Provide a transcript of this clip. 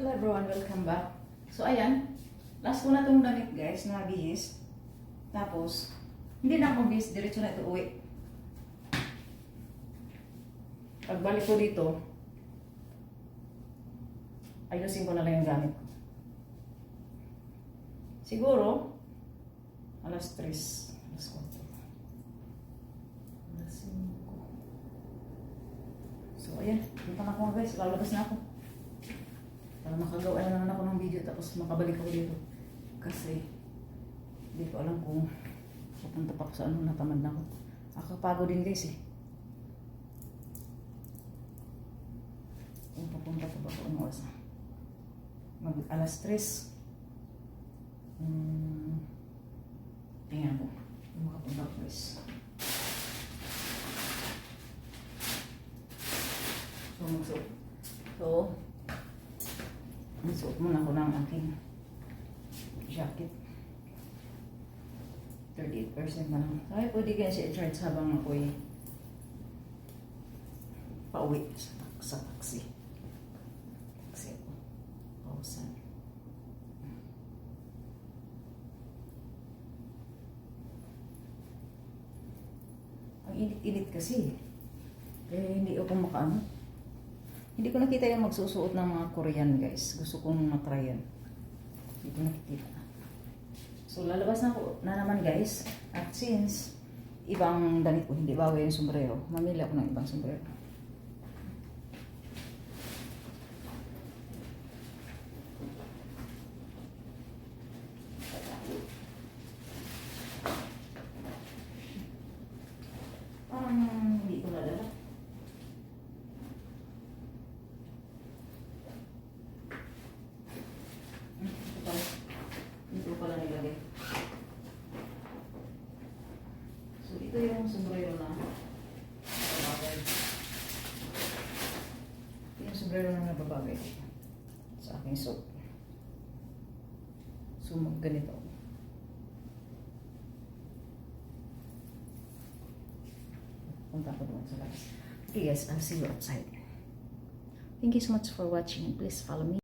Hello everyone, welcome back. So ayan, last ko na itong damit guys, na bihis. Tapos, hindi na ako bihis, diretso na ito uwi. Pagbalik ko dito, ayusin ko na lang yung gamit. Siguro, alas 3, alas 4. Alas 5. So ayan, punta na ako guys, lalabas na ako. Para makagawa na naman ako ng video tapos makabalik ako dito. Kasi hindi ko alam kung pupunta pa ako sa ano, natamad na ako. Nakakapagod din guys eh. Kung pupunta pa ba ako ng oras? Mag alas 3. Hmm. Tingnan ko. Kung makapunta ako guys. So, magsuot. So, magsuot muna ako ng aking jacket. 38% na lang. Ay, pwede kaya siya i-charge habang ako'y pauwi sa, sa taxi. Taxi ako. Pausan. Ang init-init kasi. Eh, hindi ako makaano. Hindi ko nakita yung magsusuot ng mga Korean guys. Gusto kong matry yan. Hindi ko nakikita. So lalabas na ako na naman guys. At since ibang damit ko, hindi bago yung sombrero, mamili ako ng ibang sombrero. Um, hindi ko nadala. Ito pala. Dito pala nilagay. Yung sombrero na. Ito yung sombrero na nababagay sa aking suit. So, ganito. Punta ko doon sa labas. Okay guys, I'll see you outside. Thank you so much for watching. Please follow me.